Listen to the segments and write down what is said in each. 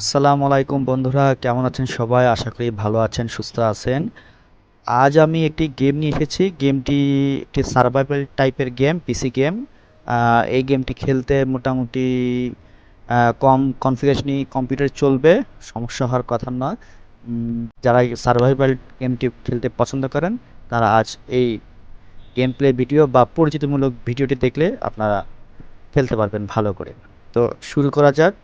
আসসালামু আলাইকুম বন্ধুরা, কেমন আছেন সবাই? আশা করি ভালো আছেন, সুস্থ আছেন। আজ আমি একটি গেম নিয়ে এসেছি। গেমটি একটি সার্ভাইভাল টাইপের গেম পিসি গেম এই গেমটি খেলতে মোটামুটি কম কনফিগারেশনই কম্পিউটার চলবে, সমস্যা হওয়ার কথা নয় যারা সার্ভাইভাল গেমটি খেলতে পছন্দ করেন, তারা আজ এই গেম প্লে ভিডিও বা পরিচিতিমূলক ভিডিওটি দেখলে আপনারা খেলতে পারবেন ভালো করে। তো শুরু করা যাক।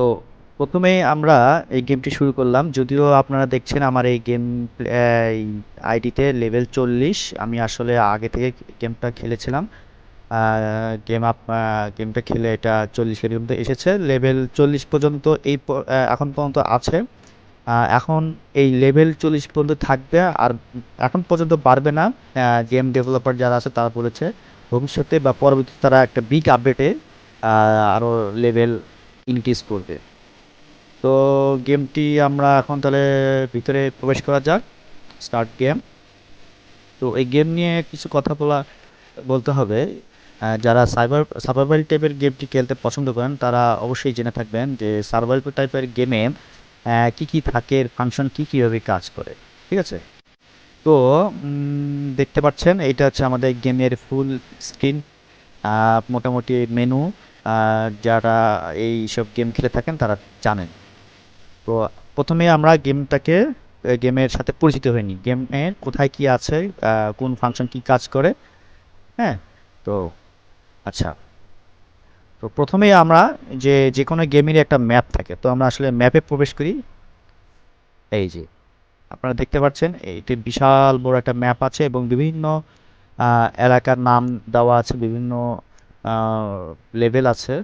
তো প্রথমে আমরা এই গেমটি শুরু করলাম। যদিও আপনারা দেখছেন আমার এই গেম আইডিতে লেভেল চল্লিশ। আমি আসলে আগে থেকে গেমটা খেলেছিলাম। গেম আপ গেমটা খেলে এটা চল্লিশ পর্যন্ত এসেছে। লেভেল চল্লিশ পর্যন্ত এই এখন পর্যন্ত আছে। এখন এই লেভেল চল্লিশ পর্যন্ত থাকবে আর এখন পর্যন্ত পারবে না। গেম ডেভেলপার যারা আছে তারা বলেছে ভবিষ্যতে বা পরবর্তীতে তারা একটা বিগ আপডেটে আরও লেভেল ইনক্রিজ করবে তো গেমটি আমরা এখন তাহলে ভিতরে প্রবেশ করা যাক স্টার্ট গেম তো এই গেম নিয়ে কিছু কথা বলা, বলতে হবে। যারা সাইবার সার্ভাইভাল টাইপের গেমটি খেলতে পছন্দ করেন, তারা অবশ্যই জেনে থাকবেন যে সার্ভাইভাল টাইপের গেমে কি কি থাকে ফাংশন কি কীভাবে কাজ করে, ঠিক আছে? তো দেখতে পাচ্ছেন, এইটা হচ্ছে আমাদের গেমের ফুল স্ক্রিন মোটামুটি মেনু যারা এই সব গেম খেলে থাকেন, তারা জানেন। তো প্রথমে আমরা গেমটাকে গেমের সাথে পরিচিত হইনি। গেমের কোথায় কি আছে কোন ফাংশন কি কাজ করে হ্যাঁ? তো আচ্ছা। তো প্রথমে আমরা যে যে কোনো গেমেরই একটা ম্যাপ থাকে। তো আমরা আসলে ম্যাপে প্রবেশ করি। এই যে, আপনারা দেখতে পাচ্ছেন, এইটি বিশাল বড় একটা ম্যাপ আছে এবং বিভিন্ন এলাকার নাম দেওয়া আছে, বিভিন্ন লেভেল আছে।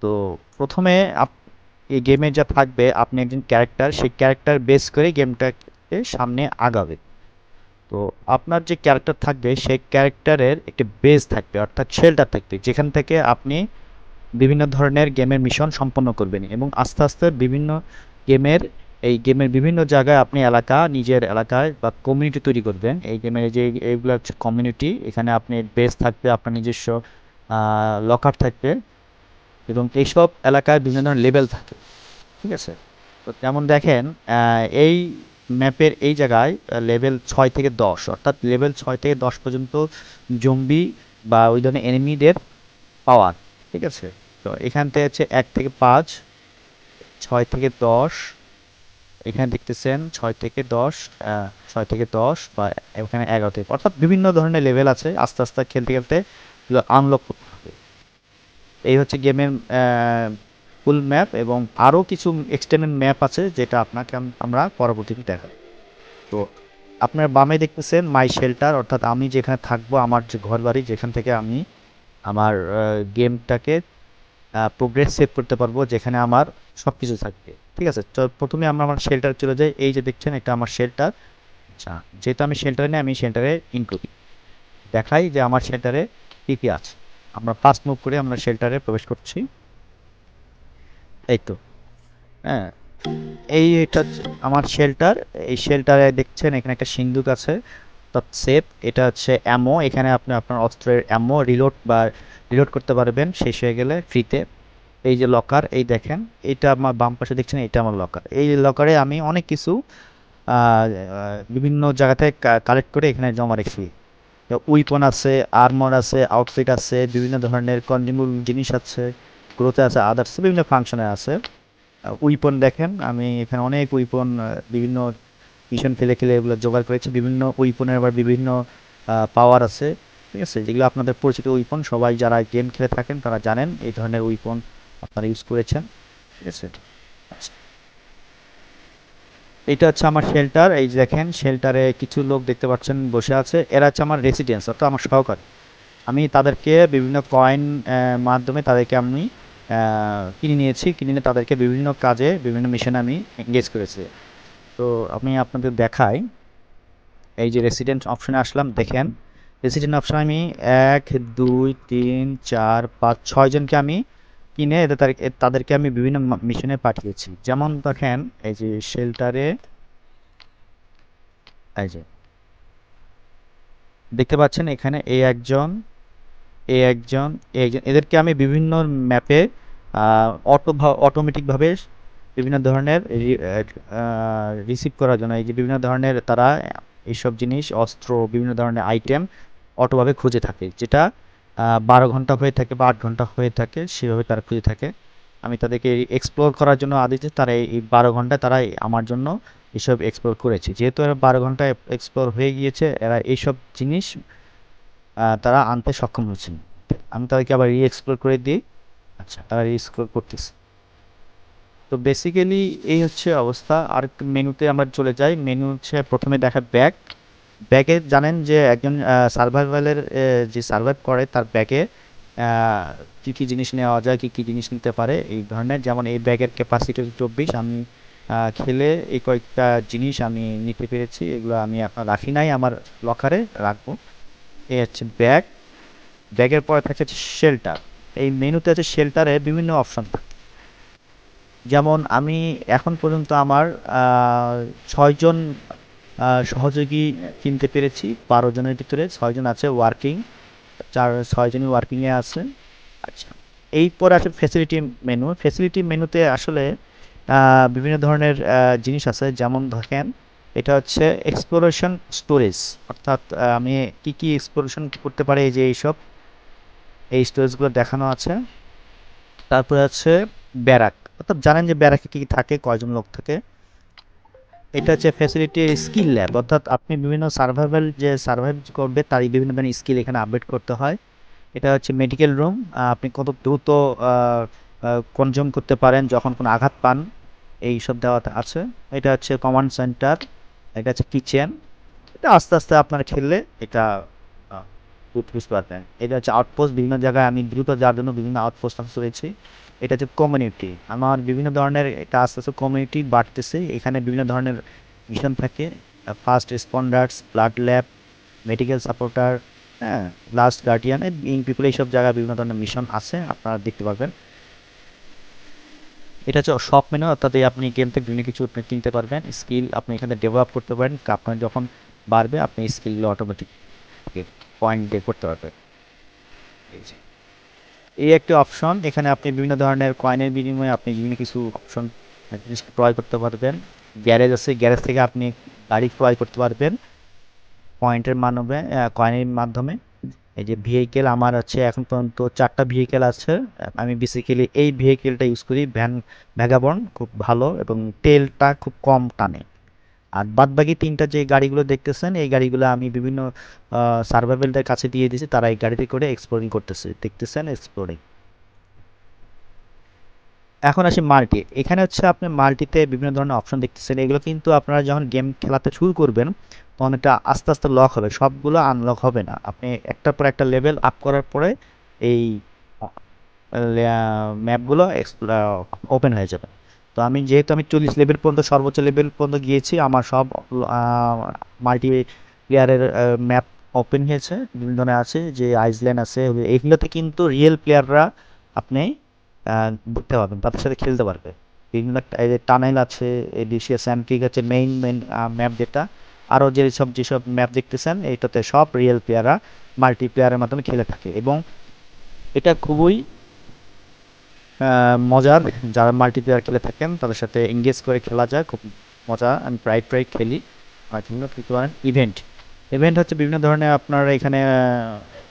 তো প্রথমে আপ- এই গেমে যা থাকবে, আপনি একজন ক্যারেক্টার সেই ক্যারেক্টার বেস করে গেমটাকে সামনে আগাবে। তো আপনার যে ক্যারেক্টার থাকবে, সেই ক্যারেক্টারের একটি বেস থাকবে, অর্থাৎ শেল্টার থাকবে, যেখান থেকে আপনি বিভিন্ন ধরনের গেমের মিশন সম্পন্ন করবেন এবং আস্তে আস্তে বিভিন্ন গেমের এই গেমের বিভিন্ন জায়গায় আপনি এলাকা, নিজের এলাকায় বা কমিউনিটি তৈরি করবেন। এই গেমের যে, এইগুলো হচ্ছে কমিউনিটি এখানে আপনি বেস থাকবে, আপনার নিজস্ব লকার থাকবে এবং এইসব এলাকায় বিভিন্ন ধরনের লেভেল থাকে, ঠিক আছে? তো যেমন দেখেন এই ম্যাপের এই জায়গায় লেভেল ছয় থেকে দশ, অর্থাৎ লেভেল ছয় থেকে দশ পর্যন্ত জম্বি বা ওই ধরনের এনিমিদের পাওয়ার ঠিক আছে? তো এখান থেকে হচ্ছে এক থেকে পাঁচ, ছয় থেকে দশ, এখানে দেখতেছেন ছয় থেকে দশ ছয় থেকে দশ বা এখানে এগারো থেকে, অর্থাৎ বিভিন্ন ধরনের লেভেল আছে, আস্তে আস্তে খেলতে খেলতে আনলক করতে হবে এই হচ্ছে গেমের ফুল ম্যাপ এবং আরও কিছু এক্সটেন্ডেড ম্যাপ আছে যেটা আপনাকে আমরা পরবর্তীতে দেখাবো। তো আপনার বামে দেখতেছেন মাই শেল্টার অর্থাৎ আমি যেখানে থাকব, আমার যে ঘর বাড়ি যেখান থেকে আমি আমার গেমটাকে প্রোগ্রেস সেভ করতে পারব, যেখানে আমার সব কিছু থাকবে। ঠিক আছে? তো প্রথমে আমরা আমার শেল্টার চলে যাই। এই যে দেখছেন, এটা আমার শেল্টার আচ্ছা যেহেতু আমি শেল্টারে নেই, আমি শেল্টারে ইন করি। দেখাই যে আমার শেল্টারে কী আছে? আমরা ফার্স্ট মুভ করে আমরা শেল্টারে প্রবেশ করছি। এই তো হ্যাঁ এই এটা আমার শেল্টার এই শেল্টারে দেখছেন এখানে একটা সিন্দুক আছে অর্থাৎ সেফ এটা হচ্ছে অ্যামো এখানে আপনি আপনার অস্ত্রের অ্যামো রিলোড বা রিলোড করতে পারবেন, শেষ হয়ে গেলে ফ্রিতে এই যে লকার এই দেখেন, এটা আমার বাম পাশে দেখছেন, এটা আমার লকার এই লকারে আমি অনেক কিছু বিভিন্ন জায়গা থেকে কালেক্ট করে এখানে জমা রেখেছি উইপন আছে, আর্মর আছে, আউটফিট আছে, বিভিন্ন ধরনের কনজিউমেবল জিনিস আছে, গ্রোথে আছে, আদার্স, বিভিন্ন ফাংশনে আছে। উইপন দেখেন, আমি এখানে অনেক উইপন বিভিন্ন মিশন ফেলে খেলে এগুলো জোগাড় করেছি, বিভিন্ন উইপনের আবার বিভিন্ন পাওয়ার আছে, ঠিক আছে? যেগুলো আপনাদের পরিচিত উইপন, সবাই যারা গেম খেলে থাকেন তারা জানেন, এই ধরনের উইপন আপনারা ইউজ করেছেন, ঠিক আছে? আচ্ছা এটা হচ্ছে আমার শেল্টার এই দেখেন শেল্টারে কিছু লোক দেখতে পাচ্ছেন, বসে আছে। এরা হচ্ছে আমার রেসিডেন্স অর্থাৎ আমার সহকারী। আমি তাদেরকে বিভিন্ন কয়েন মাধ্যমে তাদেরকে আমি কিনে নিয়েছি। কিনে নিয়ে তাদেরকে বিভিন্ন কাজে, বিভিন্ন মিশনে আমি এঙ্গেজ করেছি। তো আমি আপনাদের দেখাই। এই যে রেসিডেন্ট অপশানে আসলাম, দেখেন। রেসিডেন্ট অপশানে আমি এক, দুই, তিন, চার, পাঁচ ছয়জনকে আমি কিনে তার- তাদেরকে আমি বিভিন্ন মিশনে পাঠিয়েছি। যেমন দেখেন, এই যে শেল্টারে এই যে, দেখতে পাচ্ছেন এখানে এই একজন, এ একজন এ একজন, এদেরকে আমি বিভিন্ন ম্যাপে অটো অটোমেটিকভাবে বিভিন্ন ধরনের রিসিভ করার জন্য, এই যে বিভিন্ন ধরনের তারা এইসব জিনিস, অস্ত্র, বিভিন্ন ধরনের আইটেম অটোভাবে খুঁজে থাকে। যেটা বারো ঘণ্টা হয়ে থাকে বা আট ঘণ্টা হয়ে থাকে, সেভাবে তারা খুঁজে থাকে। আমি তাদেরকে এক্সপ্লোর করার জন্য আদেশ তারা এই বারো ঘন্টায় তারা আমার জন্য এসব এক্সপ্লোর করেছে। যেহেতু এরা বারো ঘন্টায় এক্সপ্লোর হয়ে গিয়েছে, এরা এইসব জিনিস তারা আনতে সক্ষম হচ্ছেন আমি তাদেরকে আবার রি এক্সপ্লোর করে দিই। আচ্ছা তারা রি এক্সপ্লোর করতেছে। তো বেসিক্যালি এই হচ্ছে অবস্থা। আর মেনুতে আমরা চলে যাই। মেনু হচ্ছে প্রথমে দেখা ব্যাগ ব্যাগে জানেন যে একজন সার্ভাইভালের যে সার্ভাইভ করে তার ব্যাগে কী কী জিনিস নেওয়া যায়, কী কী জিনিস নিতে পারে, এই ধরনের। যেমন এই ব্যাগের ক্যাপাসিটি চব্বিশ, আমি খেলে এই কয়েকটা জিনিস আমি নিতে পেরেছি, এগুলো আমি এখন রাখি নাই আমার লকারে রাখব। এই হচ্ছে ব্যাগ। ব্যাগের পরে থাকছে শেল্টার এই মেনুতে আছে শেল্টারে বিভিন্ন অপশন যেমন আমি এখন পর্যন্ত আমার ছয়জন সহযোগী কিনতে পেরেছি, বারো জনের ভিতরে ছয়জন আছে ওয়ার্কিং চার ছয়জনই ওয়ার্কিংয়ে আছে আচ্ছা এই পরে আছে ফেসিলিটি মেনু ফেসিলিটি মেনুতে আসলে বিভিন্ন ধরনের জিনিস আছে। যেমন দেখেন এটা হচ্ছে এক্সপ্লোরেশন স্টোরেজ অর্থাৎ আমি কি কি এক্সপ্লোরেশন করতে পারি এই যে এইসব, এই স্টোরেজগুলো দেখানো আছে। তারপরে আছে ব্যারাক। অর্থাৎ জানেন যে ব্যারাকে কী থাকে, কয়জন লোক থাকে। এটা হচ্ছে ফ্যাসিলিটি স্কিল ল্যাব অর্থাৎ আপনি বিভিন্ন সার্ভাইভাল যে সার্ভাইভ করবে, তারই বিভিন্ন ধরনের স্কিল এখানে আপডেট করতে হয়। এটা হচ্ছে মেডিকেল রুম আপনি কত দ্রুত কনজিউম করতে পারেন যখন কোনো আঘাত পান, এই সব দেওয়া আছে। এটা হচ্ছে কমান্ড সেন্টার এটা হচ্ছে কিচেন এটা আস্তে আস্তে আপনার খেললে এটা বুঝতে পারবেন। এটা হচ্ছে আউটপোস্ট বিভিন্ন জায়গায় আমি দ্রুত যাওয়ার জন্য বিভিন্ন আউটপোস্ট আমি চলেছি এটা হচ্ছে কমিউনিটি আমার বিভিন্ন ধরনের এটা আস্তে আস্তে কমিউনিটি বাড়তেছে। এখানে বিভিন্ন ধরনের মিশন থাকে। First responders blood lab medical supporter হ্যাঁ লাস্ট গার্ডিয়ান ইং পিপুল এইসব জায়গায় বিভিন্ন ধরনের মিশন আছে। আপনারা দেখতে পারবেন। এটা হচ্ছে সব মেনু অর্থাৎ আপনি গেম থেকে বিভিন্ন কিছু আপনি কিনতে পারবেন। স্কিল আপনি এখানে ডেভেলপ করতে পারেন। আপনার যখন বাড়বে, আপনি স্কিলগুলো অটোমেটিক পয়েন্ট করতে পারবেন। এই একটি অপশন এখানে আপনি বিভিন্ন ধরনের কয়েনের বিনিময়ে আপনি বিভিন্ন কিছু অপশন জিনিস ক্রয় করতে পারবেন। গ্যারেজ আছে গ্যারেজ থেকে আপনি গাড়ি ক্রয় করতে পারবেন। পয়েন্টের মাধ্যমে কয়েনের মাধ্যমে। এই যে ভেহিকেল আমার হচ্ছে এখন পর্যন্ত চারটা ভেহিকেল আছে। আমি বেসিক্যালি এই ভেহিকেলটা ইউজ করি ভ্যান ভ্যাগাবন খুব ভালো এবং তেলটা খুব কম টানে। আর বাদবাকি তিনটা যে গাড়িগুলো দেখতেছেন, এই গাড়িগুলো আমি বিভিন্ন সার্ভাইভেলদের কাছে দিয়ে দিয়েছি, তারা এই গাড়িতে করে এক্সপ্লোরিং করতেছে। দেখতেছেন এক্সপ্লোরিং এখন আসি মাল্টি। এখানে হচ্ছে আপনি মাল্টিতে বিভিন্ন ধরনের অপশন দেখতেছেন। এগুলো কিন্তু আপনারা যখন গেম খেলাতে শুরু করবেন, তখন এটা আস্তে আস্তে লক হবে। সবগুলো আনলক হবে না। আপনি একটার পর একটা লেভেল আপ করার পরে এই ম্যাপগুলো ওপেন হয়ে যাবে। তো আমি যেহেতু আমি চল্লিশ লেভেল পর্যন্ত, সর্বোচ্চ লেভেল পর্যন্ত গিয়েছি, আমার সব মাল্টি প্লেয়ারের ম্যাপ ওপেন হয়েছে। বিভিন্ন ধরনের আছে যে আইসল্যান্ড আছে এইগুলোতে কিন্তু রিয়েল প্লেয়াররা আপনি দেখতে পারবেন তাদের সাথে খেলতে পারবে। বিভিন্ন টানেল আছে এডিসিয়া স্যামকিক আছে মেইন মেইন ম্যাপ যেটা, আরও যেসব যেসব ম্যাপ দেখতেছেন, এইটাতে সব রিয়েল প্লেয়াররা মাল্টি প্লেয়ারের মাধ্যমে খেলে থাকে। এবং এটা খুবই মজার। যারা মাল্টিপ্লেয়ার খেলে থাকেন, তাদের সাথে এঙ্গেজ করে খেলা যায়। খুব মজা। আমি প্রায় প্রায় খেলি। আর বিভিন্ন ইভেন্ট ইভেন্ট হচ্ছে বিভিন্ন ধরনের আপনার এখানে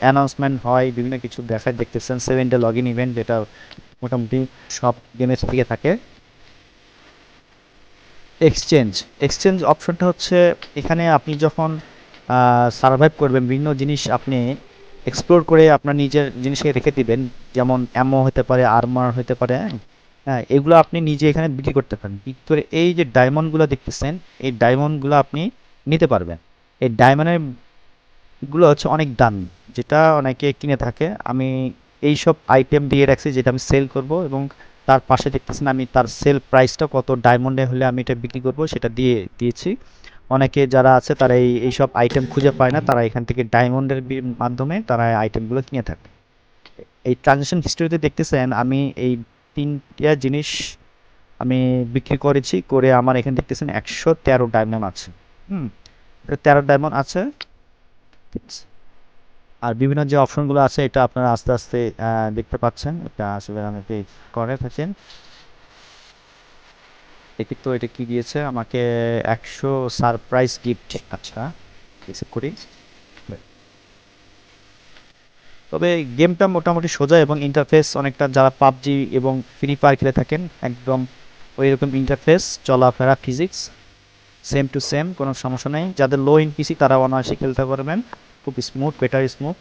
অ্যানাউন্সমেন্ট হয়, বিভিন্ন কিছু দেখায়, দেখতেছেন। Seven day log in event যেটা মোটামুটি সব গেমের থেকে থাকে। এক্সচেঞ্জ এক্সচেঞ্জ অপশনটা হচ্ছে, এখানে আপনি যখন সার্ভাইভ করবেন, বিভিন্ন জিনিস আপনি এক্সপ্লোর করে আপনার নিজের জিনিসকে রেখে দিবেন। যেমন অ্যামো হতে পারে আর্মার হতে পারে হ্যাঁ? এগুলো আপনি নিজে এখানে বিক্রি করতে পারেন। বিক্রি করে এই যে ডায়মন্ডগুলো দেখতেছেন, এই ডায়মন্ডগুলো আপনি নিতে পারবেন। এই ডায়মন্ডেরগুলো হচ্ছে অনেক দাম। যেটা অনেকে কিনে থাকে। আমি এই সব আইটেম দিয়ে রাখছি, যেটা আমি সেল করব এবং তার পাশে দেখতেছেন আমি তার সেল প্রাইসটা কত। ডায়মন্ডে হলে আমি এটা বিক্রি করব, সেটা দিয়ে দিয়েছি। অনেকে যারা আছে, তারা এই, এইসব আইটেম খুঁজে পায় না। তারা এখান থেকে ডায়মন্ডের মাধ্যমে তারা আইটেমগুলো কিনে থাকে। এই ট্রানজেকশন হিস্ট্রিতে দেখতেছেন, আমি এই তিনটা জিনিস আমি বিক্রি করেছি, করে আমার এখানে দেখতেছেন একশো তেরো ডায়মন্ড আছে। হুম তেরো ডায়মন্ড আছে। আর বিভিন্ন যে অপশনগুলো আছে, এটা আপনারা আস্তে আস্তে দেখতে পাচ্ছেন। এটা আসলে অনেকে করে থাকেন। দেখি তো এটা কি দিয়েছে? আমাকে একশো সারপ্রাইজ গিফট আচ্ছা করি। তবে গেমটা মোটামুটি সোজা এবং ইন্টারফেস অনেকটা যারা পাবজি এবং ফ্রি ফায়ার খেলে থাকেন, একদম ওই রকম ইন্টারফেস চলাফেরা ফিজিক্স সেম টু সেম কোনো সমস্যা নেই। যাদের লো ইন পিসি তারা অনায়াসে খেলতে পারবেন। খুব স্মুথ বেটার স্মুথ